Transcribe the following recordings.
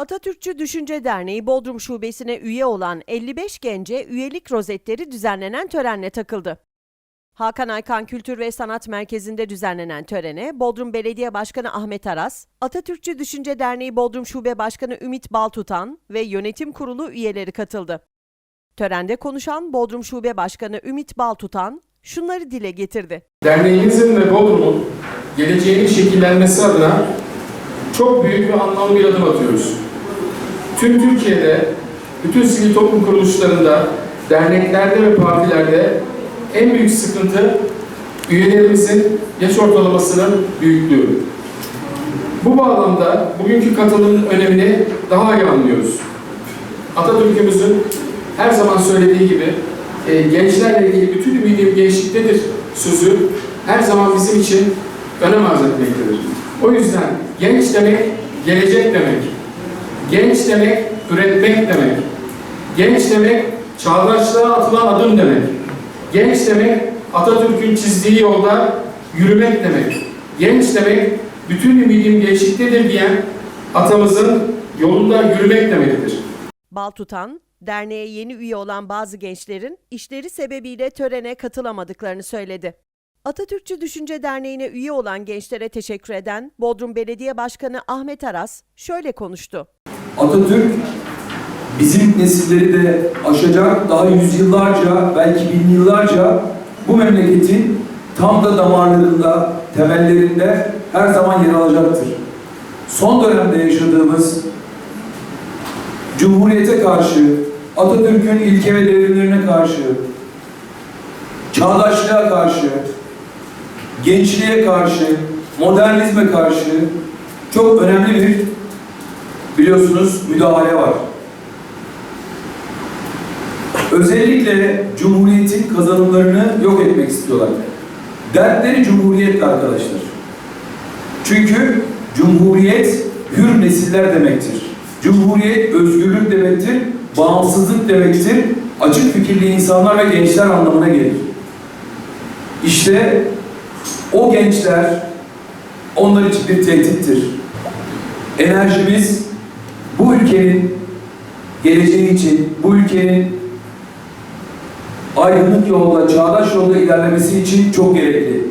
Atatürkçü Düşünce Derneği Bodrum Şubesi'ne üye olan 55 gence üyelik rozetleri düzenlenen törenle takıldı. Hakan Aykan Kültür ve Sanat Merkezi'nde düzenlenen törene Bodrum Belediye Başkanı Ahmet Aras, Atatürkçü Düşünce Derneği Bodrum Şube Başkanı Ümit Baltutan ve yönetim kurulu üyeleri katıldı. Törende konuşan Bodrum Şube Başkanı Ümit Baltutan şunları dile getirdi. Derneğimizin ve Bodrum'un geleceğinin şekillenmesi adına çok büyük ve anlamlı bir adım atıyoruz. Tüm Türkiye'de, bütün sivil toplum kuruluşlarında, derneklerde ve partilerde en büyük sıkıntı üyelerimizin yaş ortalamasının büyüklüğü. Bu bağlamda bugünkü katılımın önemini daha iyi anlıyoruz. Atatürk'ümüzün her zaman söylediği gibi e, gençlerle ilgili bütün ümidim gençliktedir sözü her zaman bizim için önem arz etmektedir. O yüzden genç demek gelecek demek. Genç demek üretmek demek. Genç demek çağdaşlığa atılan adım demek. Genç demek Atatürk'ün çizdiği yolda yürümek demek. Genç demek bütün ümidim gençliktedir diyen atamızın yolunda yürümek demektir. Baltutan, derneğe yeni üye olan bazı gençlerin işleri sebebiyle törene katılamadıklarını söyledi. Atatürkçü Düşünce Derneği'ne üye olan gençlere teşekkür eden Bodrum Belediye Başkanı Ahmet Aras şöyle konuştu. Atatürk bizim nesilleri de aşacak, daha yüzyıllarca, belki bin yıllarca bu memleketin tam da damarlarında, temellerinde her zaman yer alacaktır. Son dönemde yaşadığımız Cumhuriyete karşı, Atatürk'ün ilke ve devrimlerine karşı, çağdaşlığa karşı, gençliğe karşı, modernizme karşı çok önemli bir biliyorsunuz müdahale var. Özellikle Cumhuriyet'in kazanımlarını yok etmek istiyorlar. Dertleri Cumhuriyet arkadaşlar. Çünkü Cumhuriyet hür nesiller demektir. Cumhuriyet özgürlük demektir, bağımsızlık demektir, açık fikirli insanlar ve gençler anlamına gelir. İşte o gençler onlar için bir tehdittir enerjimiz bu ülkenin geleceği için, bu ülkenin aydınlık yolda, çağdaş yolda ilerlemesi için çok gerekli.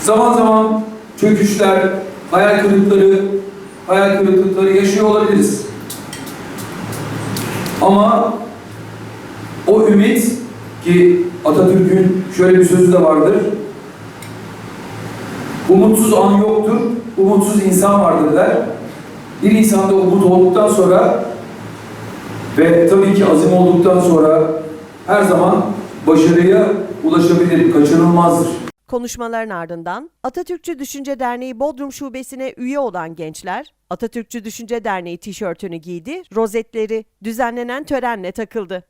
Zaman zaman çöküşler, hayal kırıkları, hayal kırıklıkları yaşıyor olabiliriz. Ama o ümit ki Atatürk'ün şöyle bir sözü de vardır. Umutsuz an yoktur, umutsuz insan vardır der. Bir insanda umut olduktan sonra ve tabii ki azim olduktan sonra her zaman başarıya ulaşabilir, kaçınılmazdır. Konuşmaların ardından Atatürkçü Düşünce Derneği Bodrum Şubesi'ne üye olan gençler Atatürkçü Düşünce Derneği tişörtünü giydi, rozetleri düzenlenen törenle takıldı.